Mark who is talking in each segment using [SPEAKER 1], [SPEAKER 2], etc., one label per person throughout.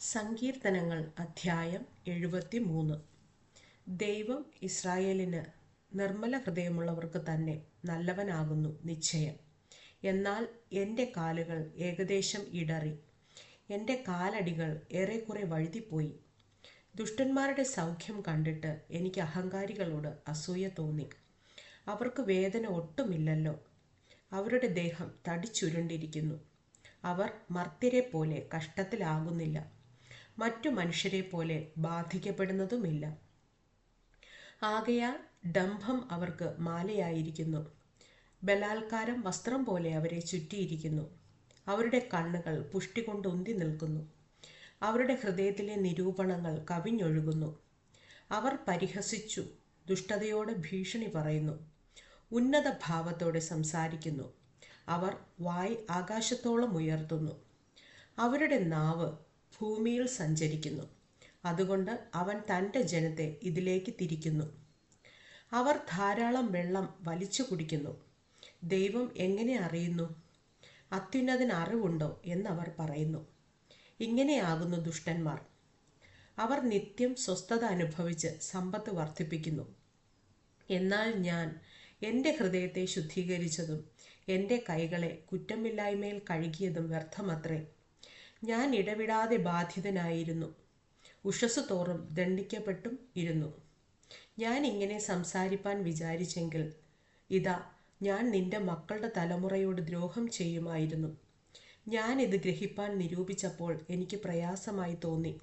[SPEAKER 1] സങ്കീർത്തനങ്ങൾ അധ്യായം എഴുപത്തി മൂന്ന് ദൈവം ഇസ്രായേലിന് നിർമ്മല ഹൃദയമുള്ളവർക്ക് തന്നെ നല്ലവനാകുന്നു നിശ്ചയം. എന്നാൽ എന്റെ കാലുകൾ ഏകദേശം ഇടറി. എന്റെ കാലടികൾ ഏറെക്കുറെ വഴുതിപ്പോയി. ദുഷ്ടന്മാരുടെ സൗഖ്യം കണ്ടിട്ട് എനിക്ക് അഹങ്കാരികളോട് അസൂയ തോന്നി. അവർക്ക് വേദന ഒട്ടുമില്ലല്ലോ. അവരുടെ ദേഹം തടിച്ചുരുണ്ടിരിക്കുന്നു. അവർ മർത്യരെ പോലെ കഷ്ടത്തിലാകുന്നില്ല. മറ്റു മനുഷ്യരെ പോലെ ബാധിക്കപ്പെടുന്നതുമില്ല. ആകയാൽ ഡംഭം അവർക്ക് മാലയായിരിക്കുന്നു. ബലാത്കാരം വസ്ത്രം പോലെ അവരെ ചുറ്റിയിരിക്കുന്നു. അവരുടെ കണ്ണുകൾ പുഷ്ടി കൊണ്ട് ഉന്തി നിൽക്കുന്നു. അവരുടെ ഹൃദയത്തിലെ നിരൂപണങ്ങൾ കവിഞ്ഞൊഴുകുന്നു. അവർ പരിഹസിച്ചു ദുഷ്ടതയോടെ ഭീഷണി പറയുന്നു. ഉന്നത ഭാവത്തോടെ സംസാരിക്കുന്നു. അവർ വായ് ആകാശത്തോളം ഉയർത്തുന്നു. അവരുടെ നാവ് ഭൂമിയിൽ സഞ്ചരിക്കുന്നു. അതുകൊണ്ട് അവൻ തന്റെ ജനത്തെ ഇതിലേക്ക് തിരിക്കുന്നു. അവർ ധാരാളം വെള്ളം വലിച്ചു കുടിക്കുന്നു. ദൈവം എങ്ങനെ അറിയുന്നു? അത്യുന്നതിന് അറിവുണ്ടോ എന്നവർ പറയുന്നു. ഇങ്ങനെയാകുന്നു ദുഷ്ടന്മാർ. അവർ നിത്യം സ്വസ്ഥത അനുഭവിച്ച് സമ്പത്ത് വർദ്ധിപ്പിക്കുന്നു. എന്നാൽ ഞാൻ എന്റെ ഹൃദയത്തെ ശുദ്ധീകരിച്ചതും എന്റെ കൈകളെ കുറ്റമില്ലായ്മയിൽ കഴുകിയതും വ്യർത്ഥമത്രേ. ഞാൻ ഇടവിടാതെ ബാധിതനായിരുന്നു. ഉഷസ് തോറും ദണ്ഡിക്കപ്പെട്ടും ഇരുന്നു. ഞാൻ ഇങ്ങനെ സംസാരിപ്പാൻ വിചാരിച്ചെങ്കിൽ ഇതാ ഞാൻ നിന്റെ മക്കളുടെ തലമുറയോട് ദ്രോഹം ചെയ്യുമായിരുന്നു. ഞാൻ ഇത് ഗ്രഹിപ്പാൻ നിരൂപിച്ചപ്പോൾ എനിക്ക് പ്രയാസമായി തോന്നി.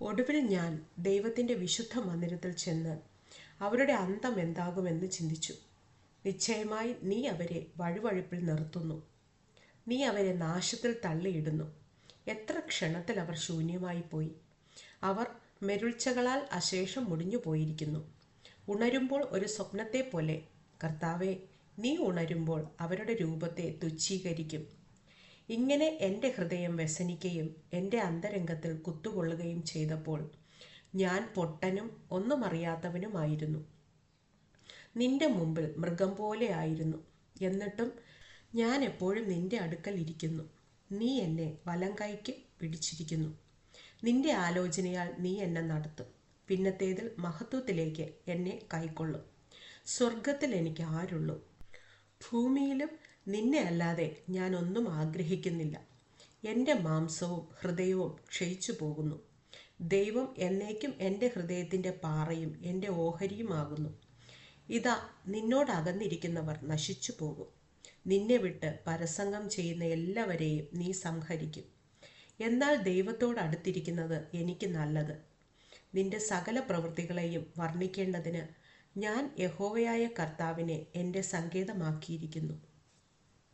[SPEAKER 1] ഒടുവിൽ ഞാൻ ദൈവത്തിന്റെ വിശുദ്ധ മന്ദിരത്തിൽ ചെന്ന് അവരുടെ അന്തം എന്താകുമെന്ന് ചിന്തിച്ചു. നിശ്ചയമായി നീ അവരെ വഴുവഴുപ്പിൽ നിർത്തുന്നു. നീ അവരെ നാശത്തിൽ തള്ളിയിടുന്നു. എത്ര ക്ഷണത്തിൽ അവർ ശൂന്യമായി പോയി. അവർ മെരുൾച്ചകളാൽ അശേഷം മുടിഞ്ഞു പോയിരിക്കുന്നു. ഉണരുമ്പോൾ ഒരു സ്വപ്നത്തെ പോലെ കർത്താവെ നീ ഉണരുമ്പോൾ അവരുടെ രൂപത്തെ തുച്ഛീകരിക്കും. ഇങ്ങനെ എന്റെ ഹൃദയം വ്യസനിക്കുകയും എന്റെ അന്തരംഗത്തിൽ കുത്തുകൊള്ളുകയും ചെയ്തപ്പോൾ ഞാൻ പൊട്ടനും ഒന്നും അറിയാത്തവനുമായിരുന്നു നിന്റെ മുമ്പിൽ മൃഗം പോലെ ആയിരുന്നു. എന്നിട്ടും ഞാൻ എപ്പോഴും നിന്റെ അടുക്കൽ ഇരിക്കുന്നു. നീ എന്നെ വലം കൈക്ക് പിടിച്ചിരിക്കുന്നു. നിന്റെ ആലോചനയാൽ നീ എന്നെ നടത്തും. പിന്നത്തേതിൽ മഹത്വത്തിലേക്ക് എന്നെ കൈക്കൊള്ളും. സ്വർഗത്തിൽ എനിക്ക് ആരുള്ളൂ. ഭൂമിയിലും നിന്നെ അല്ലാതെ ഞാൻ ഒന്നും ആഗ്രഹിക്കുന്നില്ല. എന്റെ മാംസവും ഹൃദയവും ക്ഷയിച്ചു പോകുന്നു. ദൈവം എന്നേക്കും എന്റെ ഹൃദയത്തിന്റെ പാറയും എന്റെ ഓഹരിയുമാകുന്നു. ഇതാ നിന്നോട് അകന്നിരിക്കുന്നവർ നശിച്ചു പോകും. നിന്നെ വിട്ട് പരസംഗം ചെയ്യുന്ന എല്ലാവരെയും നീ സംഹരിക്കും. എന്നാൽ ദൈവത്തോട് അടുത്തിരിക്കുന്നത് എനിക്ക് നല്ലത്. നിന്റെ സകല പ്രവൃത്തികളെയും വർണിക്കേണ്ടതിന് ഞാൻ യഹോവയായ കർത്താവിനെ എന്റെ സങ്കേതമാക്കിയിരിക്കുന്നു.